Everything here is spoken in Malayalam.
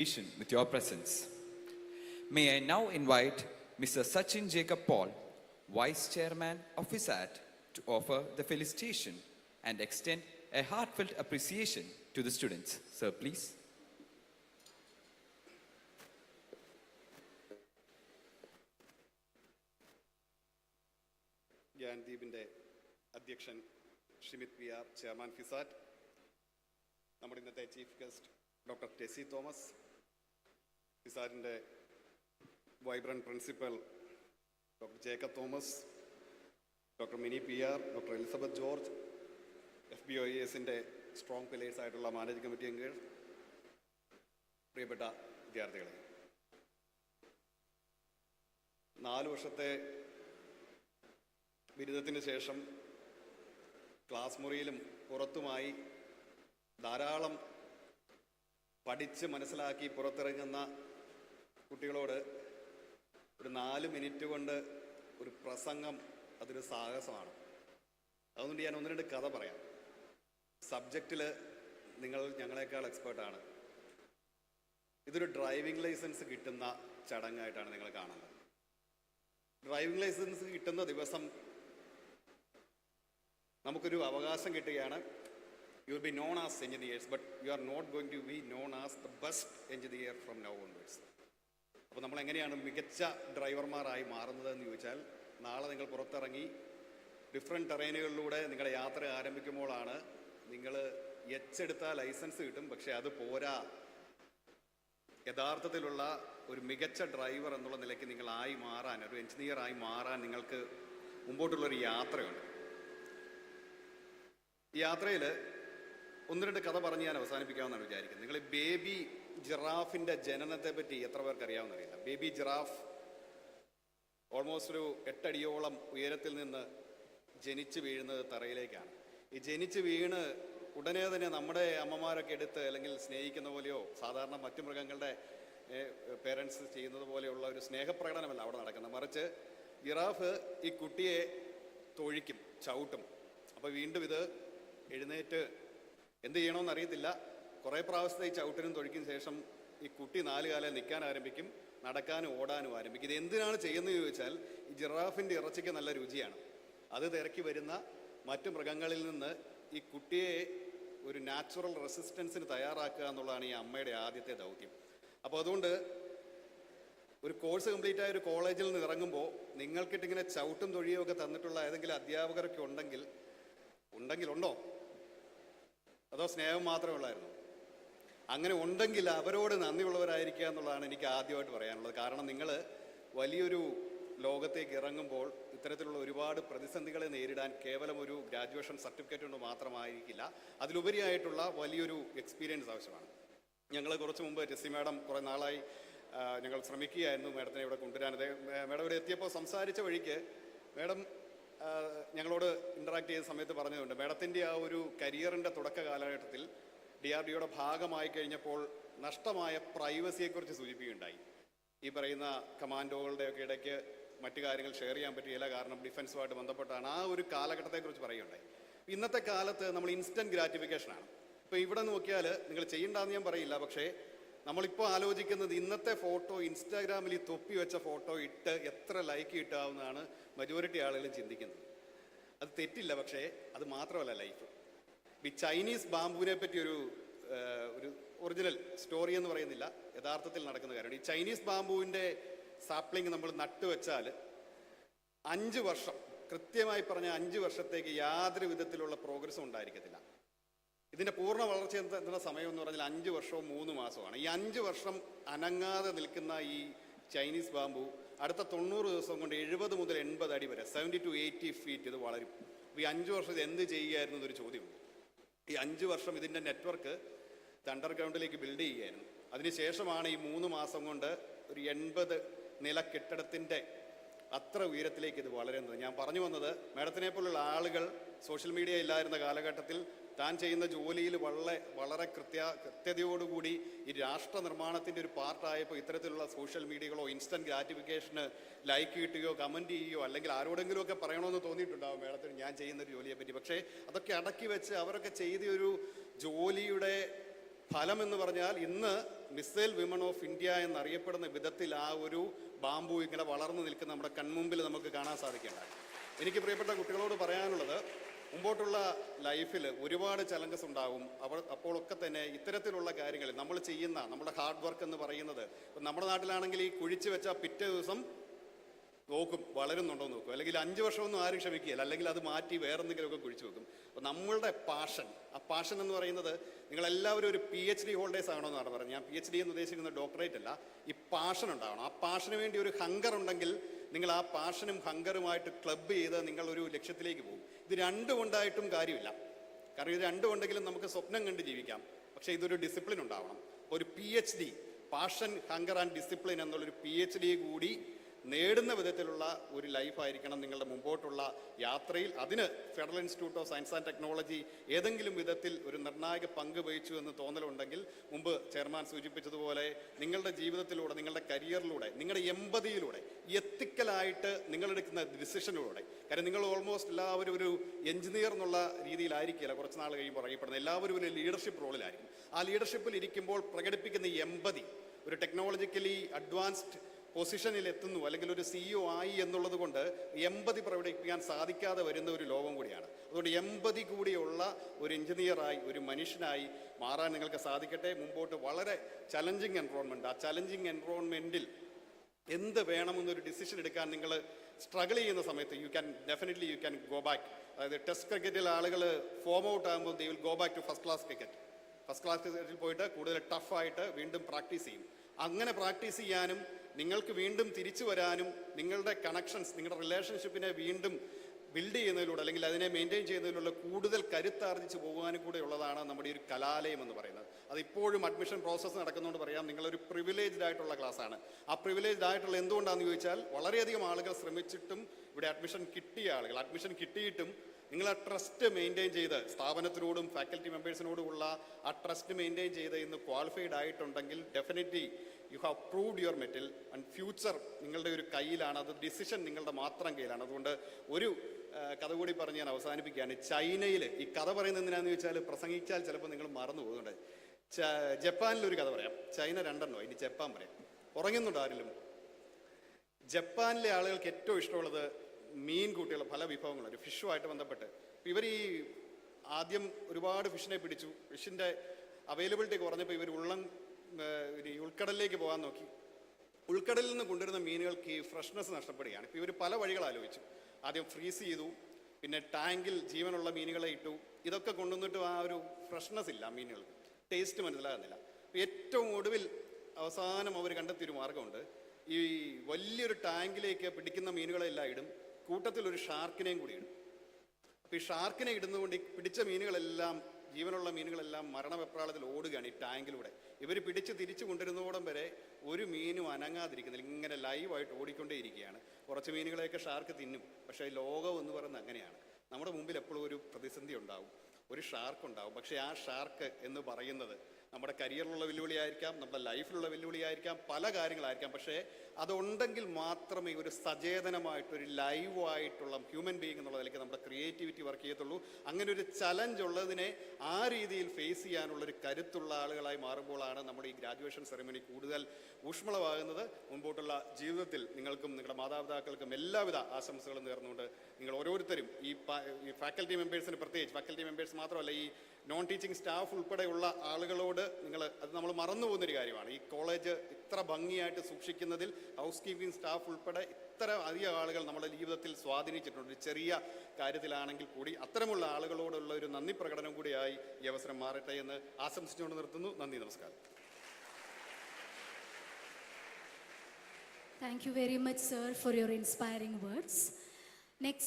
with your presence. May I now invite Mr. Sachin Jacob Paul, Vice Chairman of FISAT, to offer the felicitation and extend a heartfelt appreciation to the students. Sir, please. ഗ്യാൻദീപിൻ്റെ അധ്യക്ഷൻ Shimith P R chairman FISAT നമ്മുടെ ഇന്നത്തെ chief guest doctor Tessy Thomas ഫിസാറ്റിന്റെ vibrant principal doctor Jacob Thomas doctor Mini P R doctor Elizabeth George F B O എസിന്റെ സ്ട്രോങ് പില്ലേഴ്സ് ആയിട്ടുള്ള മാനേജിംഗ് കമ്മിറ്റി അംഗങ്ങൾ പ്രിയപ്പെട്ട വിദ്യാർത്ഥികളെ. നാല് വർഷത്തെ ബിരുദത്തിന് ശേഷം ക്ലാസ് മുറിയിലും പുറത്തുമായി ധാരാളം പഠിച്ച് മനസ്സിലാക്കി പുറത്തിറങ്ങുന്ന കുട്ടികളോട് ഒരു നാല് മിനിറ്റ് കൊണ്ട് ഒരു പ്രസംഗം അതൊരു സാഹസമാണ്. അതുകൊണ്ട് ഞാൻ ഒന്ന് രണ്ട് കഥ പറയാം. സബ്ജക്റ്റിൽ നിങ്ങൾ ഞങ്ങളെക്കാൾ എക്സ്പേർട്ടാണ് ഇതൊരു ഡ്രൈവിംഗ് ലൈസൻസ് കിട്ടുന്ന ചടങ്ങായിട്ടാണ് നിങ്ങൾ കാണുന്നത്. ഡ്രൈവിംഗ് ലൈസൻസ് കിട്ടുന്ന ദിവസം നമുക്കൊരു അവകാശം കിട്ടുകയാണ്. You be known as engineers but you are not going to be known as the best engineer from now onwards അപ്പോൾ നമ്മൾ എങ്ങനെയാണ് മികച്ച ഡ്രൈവർമാരായി മാറുന്നത് എന്ന് ചോദിച്ചാൽ നാളെ നിങ്ങൾ പുറത്തിറങ്ങി ഡിഫറെന്റ് ടെറൈനുകളിലൂടെ നിങ്ങളുടെ യാത്ര ആരംഭിക്കുമ്പോഴാണ് നിങ്ങൾ എച്ച് എച്ചെടുത്ത ലൈസൻസ് കിട്ടും. പക്ഷേ അത് പോരാ. യഥാർത്ഥത്തിലുള്ള ഒരു മികച്ച ഡ്രൈവർ എന്നുള്ള നിലയ്ക്ക് നിങ്ങളായി മാറാൻ ഒരു എഞ്ചിനീയർ ആയി മാറാൻ നിങ്ങൾക്ക് മുമ്പോട്ടുള്ളൊരു യാത്രയുണ്ട്. യാത്രയിൽ ഒന്ന് രണ്ട് കഥ പറഞ്ഞ് ഞാൻ അവസാനിപ്പിക്കാമെന്നാണ് വിചാരിക്കുന്നത്. നിങ്ങൾ ബേബി ജിറാഫിന്റെ ജനനത്തെ പറ്റി എത്ര പേർക്ക് അറിയാവുന്നറിയില്ല ബേബി ജിറാഫ് ഓൾമോസ്റ്റ് ഒരു എട്ടടിയോളം ഉയരത്തിൽ നിന്ന് ജനിച്ചു വീഴുന്നത് തറയിലേക്കാണ്. ഈ ജനിച്ച് വീണ് ഉടനെ തന്നെ നമ്മുടെ അമ്മമാരൊക്കെ എടുത്ത് അല്ലെങ്കിൽ സ്നേഹിക്കുന്ന പോലെയോ സാധാരണ മറ്റു മൃഗങ്ങളുടെ പേരൻസ് ചെയ്യുന്നത് പോലെയുള്ള ഒരു സ്നേഹപ്രകടനമല്ല അവിടെ നടക്കുന്നത്. മറിച്ച് ജിറാഫ് ഈ കുട്ടിയെ തൊഴിക്കും ചവിട്ടും. അപ്പോൾ വീണ്ടും ഇത് എഴുന്നേറ്റ് എന്ത് ചെയ്യണമെന്ന് അറിയത്തില്ല. കുറേ പ്രാവശ്യത്തെ ഈ ചവിട്ടിനും തൊഴിക്കും ശേഷം ഈ കുട്ടി നാല് കാലം നിൽക്കാൻ ആരംഭിക്കും നടക്കാനും ഓടാനും ആരംഭിക്കും. ഇത് എന്തിനാണ് ചെയ്യുന്നത് ചോദിച്ചാൽ ഈ ജിറാഫിന്റെ ഇറച്ചിക്ക് നല്ല രുചിയാണ്. അത് തിരക്കി വരുന്ന മറ്റു മൃഗങ്ങളിൽ നിന്ന് ഈ കുട്ടിയെ ഒരു നാച്ചുറൽ റെസിസ്റ്റൻസിന് തയ്യാറാക്കുക എന്നുള്ളതാണ് ഈ അമ്മയുടെ ആദ്യത്തെ ദൗത്യം. അപ്പോൾ അതുകൊണ്ട് ഒരു കോഴ്സ് കംപ്ലീറ്റ് ആയ ഒരു കോളേജിൽ നിന്ന് ഇറങ്ങുമ്പോൾ നിങ്ങൾക്കിട്ടിങ്ങനെ ചവിട്ടും തൊഴിയോ ഒക്കെ തന്നിട്ടുള്ള ഏതെങ്കിലും അധ്യാപകരൊക്കെ ഉണ്ടെങ്കിൽ ഉണ്ടെങ്കിലുണ്ടോ? അതോ സ്നേഹം മാത്രമേ ഉള്ളായിരുന്നു? അങ്ങനെ ഉണ്ടെങ്കിൽ അവരോട് നന്ദിയുള്ളവരായിരിക്കുക എന്നുള്ളതാണ് എനിക്ക് ആദ്യമായിട്ട് പറയാനുള്ളത്. കാരണം നിങ്ങൾ വലിയൊരു ലോകത്തേക്ക് ഇറങ്ങുമ്പോൾ ഇത്തരത്തിലുള്ള ഒരുപാട് പ്രതിസന്ധികളെ നേരിടാൻ കേവലം ഒരു ഗ്രാജുവേഷൻ സർട്ടിഫിക്കറ്റ് കൊണ്ട് മാത്രമായിരിക്കില്ല. അതിലുപരിയായിട്ടുള്ള വലിയൊരു എക്സ്പീരിയൻസ് ആവശ്യമാണ്. ഞങ്ങൾ കുറച്ച് മുമ്പ് ടെസ്സി മാഡം കുറേ നാളായി ഞങ്ങൾ ശ്രമിക്കുകയായിരുന്നു മാഡത്തിനെ ഇവിടെ കൊണ്ടുവരാൻ. അതേ മാഡം ഇവിടെ എത്തിയപ്പോൾ സംസാരിച്ച വഴിക്ക് മാഡം ഞങ്ങളോട് ഇന്ററാക്ട് ചെയ്ത സമയത്ത് പറഞ്ഞതുണ്ട് മാഡത്തിന്റെ ആ ഒരു കരിയറിന്റെ തുടക്ക കാലഘട്ടത്തിൽ ഡി ആർ ഡിയുടെ ഭാഗമായി കഴിഞ്ഞപ്പോൾ നഷ്ടമായ പ്രൈവസിയെക്കുറിച്ച് സൂചിപ്പിക്കുകയുണ്ടായി. ഈ പറയുന്ന കമാൻഡോകളുടെ ഒക്കെ ഇടയ്ക്ക് മറ്റു കാര്യങ്ങൾ ഷെയർ ചെയ്യാൻ പറ്റിയില്ല കാരണം ഡിഫൻസുമായിട്ട് ബന്ധപ്പെട്ടാണ് ആ ഒരു കാലഘട്ടത്തെക്കുറിച്ച് പറയുകയുണ്ടായി. ഇന്നത്തെ കാലത്ത് നമ്മൾ ഇൻസ്റ്റന്റ് ഗ്രാറ്റിഫിക്കേഷനാണ്. ഇപ്പോൾ ഇവിടെ നോക്കിയാൽ നിങ്ങൾ ചെയ്യണ്ടെന്ന് ഞാൻ പറയില്ല പക്ഷേ നമ്മളിപ്പോൾ ആലോചിക്കുന്നത് ഇന്നത്തെ ഫോട്ടോ ഇൻസ്റ്റാഗ്രാമിൽ ഈ തൊപ്പി വെച്ച ഫോട്ടോ ഇട്ട് എത്ര ലൈക്ക് കിട്ടാവുന്നതാണ് മെജോറിറ്റി ആളുകളും ചിന്തിക്കുന്നത്. അത് തെറ്റില്ല പക്ഷേ അത് മാത്രമല്ല ലൈഫ്. ഈ ചൈനീസ് ബാമ്പുവിനെ പറ്റി ഒരു ഒരു ഒറിജിനൽ സ്റ്റോറി എന്ന് പറയുന്നില്ല. യഥാർത്ഥത്തിൽ നടക്കുന്ന കാര്യമാണ്. ഈ ചൈനീസ് ബാമ്പുവിന്റെ സാപ്ലിംഗ് നമ്മൾ നട്ടുവെച്ചാൽ അഞ്ച് വർഷം കൃത്യമായി പറഞ്ഞ അഞ്ച് വർഷത്തേക്ക് യാതൊരു വിധത്തിലുള്ള പ്രോഗ്രസ്സും ഉണ്ടായിരിക്കത്തില്ല. ഇതിന്റെ പൂർണ വളർച്ച എത്തുന്ന സമയം എന്ന് പറഞ്ഞാൽ അഞ്ച് വർഷവും മൂന്ന് മാസമാണ് ഈ അഞ്ച് വർഷം അനങ്ങാതെ നിൽക്കുന്ന ഈ ചൈനീസ് ബാമ്പു അടുത്ത തൊണ്ണൂറ് ദിവസം കൊണ്ട് എഴുപത് മുതൽ എൺപത് അടി വരെ സെവന്റി ടു എയ്റ്റി ഫീറ്റ് ഇത് വളരും. ഈ അഞ്ച് വർഷം ഇത് എന്ത് ചെയ്യുകയായിരുന്നു എന്നൊരു ചോദ്യമുണ്ട്. ഈ അഞ്ച് വർഷം ഇതിന്റെ നെറ്റ്വർക്ക് അണ്ടർഗ്രൗണ്ടിലേക്ക് ബിൽഡ് ചെയ്യുകയായിരുന്നു. അതിനുശേഷമാണ് ഈ മൂന്ന് മാസം കൊണ്ട് ഒരു എൺപത് നില കെട്ടിടത്തിന്റെ അത്ര ഉയരത്തിലേക്ക് ഇത് വളരുന്നത്. ഞാൻ പറഞ്ഞു വന്നത് മാഡത്തിനെ പോലുള്ള ആളുകൾ സോഷ്യൽ മീഡിയ ഇല്ലായിരുന്ന കാലഘട്ടത്തിൽ താൻ ചെയ്യുന്ന ജോലിയിൽ വളരെ വളരെ കൃത്യ കൃത്യതയോടുകൂടി ഈ രാഷ്ട്ര നിർമ്മാണത്തിന്റെ ഒരു പാർട്ടായപ്പോൾ ഇത്തരത്തിലുള്ള സോഷ്യൽ മീഡിയകളോ ഇൻസ്റ്റന്റ് ഗ്രാറ്റിഫിക്കേഷന് ലൈക്ക് കിട്ടുകയോ കമന്റ് ചെയ്യുകയോ അല്ലെങ്കിൽ ആരോടെങ്കിലുമൊക്കെ പറയണമെന്ന് തോന്നിയിട്ടുണ്ടാവും മേഡത്തിന് ഞാൻ ചെയ്യുന്ന ഒരു ജോലിയെ പറ്റി പക്ഷേ അതൊക്കെ അടക്കി വെച്ച് അവരൊക്കെ ചെയ്ത ഒരു ജോലിയുടെ ഫലം എന്ന് പറഞ്ഞാൽ ഇന്ന് മിസൈൽ വിമൺ ഓഫ് ഇന്ത്യ എന്നറിയപ്പെടുന്ന വിധത്തിൽ ആ ഒരു ബാമ്പു ഇങ്ങനെ വളർന്നു നിൽക്കുന്ന നമ്മുടെ കൺമുമ്പിൽ നമുക്ക് കാണാൻ സാധിക്കേണ്ട എനിക്ക് പ്രിയപ്പെട്ട കുട്ടികളോട് പറയാനുള്ളത് മുമ്പോട്ടുള്ള ലൈഫിൽ ഒരുപാട് ചലഞ്ചസ് ഉണ്ടാകും അവർ അപ്പോഴൊക്കെ തന്നെ ഇത്തരത്തിലുള്ള കാര്യങ്ങൾ നമ്മൾ ചെയ്യുന്ന നമ്മുടെ ഹാർഡ് വർക്ക് എന്ന് പറയുന്നത് നമ്മുടെ നാട്ടിലാണെങ്കിൽ ഈ കുഴിച്ച് വെച്ച പിറ്റേ ദിവസം നോക്കും വളരുന്നുണ്ടോ നോക്കും. അല്ലെങ്കിൽ അഞ്ച് വർഷമൊന്നും ആരും ക്ഷമിക്കുകയില്ല. അല്ലെങ്കിൽ അത് മാറ്റി വേറെ എന്തെങ്കിലുമൊക്കെ കുഴിച്ചു വെക്കും. അപ്പോൾ നമ്മളുടെ പാഷൻ ആ പാഷൻ എന്ന് പറയുന്നത് നിങ്ങളെല്ലാവരും ഒരു പി എച്ച് ഡി ഹോൾഡേഴ്സ് ആകണമെന്നാണ് പറഞ്ഞത് ഞാൻ പി എച്ച് ഡി എന്ന് ഉദ്ദേശിക്കുന്നത് ഡോക്ടറേറ്റ് അല്ല. ഈ പാഷൻ ഉണ്ടാവണം. ആ പാഷന് വേണ്ടി ഒരു ഹങ്കർ ഉണ്ടെങ്കിൽ നിങ്ങൾ ആ പാഷനും ഹങ്കറുമായിട്ട് ക്ലബ് ചെയ്ത് നിങ്ങൾ ഒരു ലക്ഷ്യത്തിലേക്ക് പോകും. ഇത് രണ്ടും ഉണ്ടായിട്ടും കാര്യമില്ല. കാരണം ഇത് രണ്ടും ഉണ്ടെങ്കിലും നമുക്ക് സ്വപ്നം കണ്ട് ജീവിക്കാം. പക്ഷേ ഇതൊരു ഡിസിപ്ലിൻ ഉണ്ടാവണം. ഒരു P H D passion hunger and discipline എന്നുള്ളൊരു പി എച്ച് ഡി കൂടി നേടുന്ന വിധത്തിലുള്ള ഒരു ലൈഫായിരിക്കണം നിങ്ങളുടെ മുമ്പോട്ടുള്ള യാത്രയിൽ. അതിന് federal institute of science and technology ഏതെങ്കിലും വിധത്തിൽ ഒരു നിർണായക പങ്ക് വഹിച്ചു എന്ന് തോന്നലുണ്ടെങ്കിൽ മുമ്പ് ചെയർമാൻ സൂചിപ്പിച്ചതുപോലെ നിങ്ങളുടെ ജീവിതത്തിലൂടെ നിങ്ങളുടെ കരിയറിലൂടെ നിങ്ങളുടെ എമ്പതിയിലൂടെ എത്തിക്കലായിട്ട് നിങ്ങളെടുക്കുന്ന ഡിസിഷനിലൂടെ. കാരണം നിങ്ങൾ ഓൾമോസ്റ്റ് എല്ലാവരും ഒരു എഞ്ചിനീയർ എന്നുള്ള രീതിയിലായിരിക്കില്ല കുറച്ച് നാൾ കഴിയുമ്പോൾ അറിയപ്പെടുന്നത്. എല്ലാവരും ഒരു ലീഡർഷിപ്പ് റോളിലായിരിക്കും. ആ ലീഡർഷിപ്പിൽ ഇരിക്കുമ്പോൾ പ്രകടിപ്പിക്കുന്ന എമ്പതി ഒരു ടെക്നോളജിക്കലി അഡ്വാൻസ്ഡ് പൊസിഷനിൽ എത്തുന്നു അല്ലെങ്കിൽ ഒരു സിഇഒ ആയി എന്നുള്ളത് കൊണ്ട് എമ്പതി പ്രകടിപ്പിക്കാൻ സാധിക്കാതെ വരുന്ന ഒരു ലോകം കൂടിയാണ്. അതുകൊണ്ട് എമ്പതി കൂടിയുള്ള ഒരു എഞ്ചിനീയറായി ഒരു മനുഷ്യനായി മാറാൻ നിങ്ങൾക്ക് സാധിക്കട്ടെ. മുമ്പോട്ട് വളരെ ചലഞ്ചിങ് എൻവോൺമെന്റ് ആ ചലഞ്ചിങ് എൻവറോൺമെന്റിൽ എന്ത് വേണമെന്നൊരു ഡിസിഷൻ എടുക്കാൻ നിങ്ങൾ സ്ട്രഗിൾ ചെയ്യുന്ന സമയത്ത് you can definitely you can go back അതായത് ടെസ്റ്റ് ക്രിക്കറ്റിൽ ആളുകൾ ഫോം ഔട്ട് ആകുമ്പോൾ they will go back to first class cricket first class ക്രിക്കറ്റിൽ പോയിട്ട് കൂടുതൽ ടഫായിട്ട് വീണ്ടും പ്രാക്ടീസ് ചെയ്യും. അങ്ങനെ പ്രാക്ടീസ് ചെയ്യാനും നിങ്ങൾക്ക് വീണ്ടും തിരിച്ചു വരാനും നിങ്ങളുടെ കണക്ഷൻസ് നിങ്ങളുടെ റിലേഷൻഷിപ്പിനെ വീണ്ടും ബിൽഡ് ചെയ്യുന്നതിലൂടെ അല്ലെങ്കിൽ അതിനെ മെയിന്റെയിൻ ചെയ്യുന്നതിലുള്ള കൂടുതൽ കരുത്താർജിച്ച് പോകാനും കൂടെ ഉള്ളതാണ് നമ്മുടെ ഒരു കലാലയം എന്ന് പറയുന്നത്. അത് ഇപ്പോഴും അഡ്മിഷൻ പ്രോസസ്സ് നടക്കുന്നതുകൊണ്ട് പറയാം നിങ്ങളൊരു പ്രിവിലേജ്ഡ് ആയിട്ടുള്ള ക്ലാസ്സാണ് ആ പ്രിവിലേജ്ഡ് ആയിട്ടുള്ള എന്തുകൊണ്ടാണെന്ന് ചോദിച്ചാൽ വളരെയധികം ആളുകൾ ശ്രമിച്ചിട്ടും ഇവിടെ അഡ്മിഷൻ കിട്ടിയ ആളുകൾ അഡ്മിഷൻ കിട്ടിയിട്ടും നിങ്ങൾ ആ ട്രസ്റ്റ് മെയിന്റെയിൻ ചെയ്ത് സ്ഥാപനത്തിനോടും ഫാക്കൽറ്റി മെമ്പേഴ്സിനോടുമുള്ള ആ ട്രസ്റ്റ് മെയിന്റെയിൻ ചെയ്ത് ഇന്ന് ക്വാളിഫൈഡ് ആയിട്ടുണ്ടെങ്കിൽ definitely you have proved your mettle and future നിങ്ങളുടെ ഒരു കയ്യിലാണ് അത് ഡിസിഷൻ നിങ്ങളുടെ മാത്രം കയ്യിലാണ്. അതുകൊണ്ട് ഒരു കഥ കൂടി പറഞ്ഞ് ഞാൻ അവസാനിപ്പിക്കുകയാണ്. ചൈനയിൽ ഈ കഥ പറയുന്നത് എന്തിനാന്ന് ചോദിച്ചാൽ പ്രസംഗിച്ചാൽ ചിലപ്പോൾ നിങ്ങൾ മറന്നു പോകുന്നുണ്ട്. ജപ്പാനിൽ ഒരു കഥ പറയാം. ചൈന രണ്ടെണ്ണോ? ഇനി ജപ്പാൻ പറയാം. ഉറങ്ങുന്നുണ്ട് ആരിലും? ജപ്പാനിലെ ആളുകൾക്ക് ഏറ്റവും ഇഷ്ടമുള്ളത് മീൻ കൂട്ടിയുള്ള പല വിഭവങ്ങളുണ്ട് ഫിഷുമായിട്ട് ബന്ധപ്പെട്ട്. ഇവർ ഈ ആദ്യം ഒരുപാട് ഫിഷിനെ പിടിച്ചു. ഫിഷിന്റെ അവൈലബിലിറ്റി കുറഞ്ഞപ്പോൾ ഇവർ ഉള്ളം ഈ ഉൾക്കടലിലേക്ക് പോകാൻ നോക്കി. ഉൾക്കടലിൽ നിന്ന് കൊണ്ടുവരുന്ന മീനുകൾക്ക് ഈ ഫ്രഷ്നെസ് നഷ്ടപ്പെടുകയാണ്. ഇപ്പോൾ ഇവർ പല വഴികൾ ആലോചിച്ചു. ആദ്യം ഫ്രീസ് ചെയ്തു പിന്നെ ടാങ്കിൽ ജീവനുള്ള മീനുകളെ ഇട്ടു. ഇതൊക്കെ കൊണ്ടുവന്നിട്ടും ആ ഒരു ഫ്രഷ്നെസ് ഇല്ല മീനുകൾക്ക്. ടേസ്റ്റ് മനസ്സിലാകുന്നില്ല. ഏറ്റവും ഒടുവിൽ അവസാനം അവർ കണ്ടെത്തിയൊരു മാർഗമുണ്ട്. ഈ വലിയൊരു ടാങ്കിലേക്ക് പിടിക്കുന്ന മീനുകളെല്ലാം ഇടും കൂട്ടത്തിൽ ഒരു ഷാർക്കിനെയും കൂടി ഇടും. അപ്പോൾ ഈ ഷാർക്കിനെ ഇടുന്നതുകൊണ്ട് ഈ പിടിച്ച മീനുകളെല്ലാം ജീവനുള്ള മീനുകളെല്ലാം മരണവെപ്രാളത്തിൽ ഓടുകയാണ് ഈ ടാങ്കിലൂടെ. ഇവർ പിടിച്ച് തിരിച്ചു കൊണ്ടിരുന്നതോടം വരെ ഒരു മീനും അനങ്ങാതിരിക്കുന്നില്ല. ഇങ്ങനെ ലൈവായിട്ട് ഓടിക്കൊണ്ടേയിരിക്കുകയാണ്. കുറച്ച് മീനുകളെയൊക്കെ ഷാർക്ക് തിന്നും. പക്ഷേ ലോകം എന്ന് പറയുന്നത് അങ്ങനെയാണ്. നമ്മുടെ മുമ്പിൽ എപ്പോഴും ഒരു പ്രതിസന്ധി ഉണ്ടാവും. ഒരു ഷാർക്ക് ഉണ്ടാവും പക്ഷേ ആ ഷാർക്ക് എന്ന് പറയുന്നത് നമ്മുടെ കരിയറിലുള്ള വെല്ലുവിളിയായിരിക്കാം നമ്മുടെ ലൈഫിലുള്ള വെല്ലുവിളിയായിരിക്കാം പല കാര്യങ്ങളായിരിക്കാം. പക്ഷേ അതുണ്ടെങ്കിൽ മാത്രമേ ഒരു സചേതനമായിട്ടൊരു ലൈവായിട്ടുള്ള ഹ്യൂമൻ ബീങ് എന്നുള്ള നിലയ്ക്ക് നമ്മുടെ ക്രിയേറ്റിവിറ്റി വർക്ക് ചെയ്യത്തുള്ളൂ. അങ്ങനെ ഒരു ചലഞ്ച് ഉള്ളതിനെ ആ രീതിയിൽ ഫേസ് ചെയ്യാനുള്ള ഒരു കരുത്തുള്ള ആളുകളായി മാറുമ്പോഴാണ് നമ്മുടെ ഈ ഗ്രാജുവേഷൻ സെറിമണി കൂടുതൽ ഊഷ്മളമാകുന്നത്. മുമ്പോട്ടുള്ള ജീവിതത്തിൽ നിങ്ങൾക്കും നിങ്ങളുടെ മാതാപിതാക്കൾക്കും എല്ലാവിധ ആശംസകളും നേർന്നുകൊണ്ട് നിങ്ങൾ ഓരോരുത്തരും ഈ ഫാക്കൽറ്റി മെമ്പേഴ്സിന് പ്രത്യേകിച്ച് ഫാക്കൽറ്റി മെമ്പേഴ്സ് മാത്രമല്ല ഈ നോൺ ടീച്ചിങ് സ്റ്റാഫ് ഉൾപ്പെടെയുള്ള ആളുകളോട് നിങ്ങൾ അത് നമ്മൾ മറന്നു പോകുന്നൊരു കാര്യമാണ്. ഈ കോളേജ് ഇത്ര ഭംഗിയായിട്ട് സൂക്ഷിക്കുന്നതിൽ ഹൗസ് കീപ്പിംഗ് സ്റ്റാഫ് ഉൾപ്പെടെ ഇത്ര അധികം ആളുകൾ നമ്മുടെ ജീവിതത്തിൽ സ്വാധീനിച്ചിട്ടുണ്ട്. ഒരു ചെറിയ കാര്യത്തിലാണെങ്കിൽ കൂടി അത്തരമുള്ള ആളുകളോടുള്ള ഒരു നന്ദി പ്രകടനം കൂടിയായി ഈ അവസരം മാറട്ടെ എന്ന് ആശംസിച്ചുകൊണ്ട് നിർത്തുന്നു. നന്ദി നമസ്കാരം. Thank you very much, sir, for your inspiring words. Next,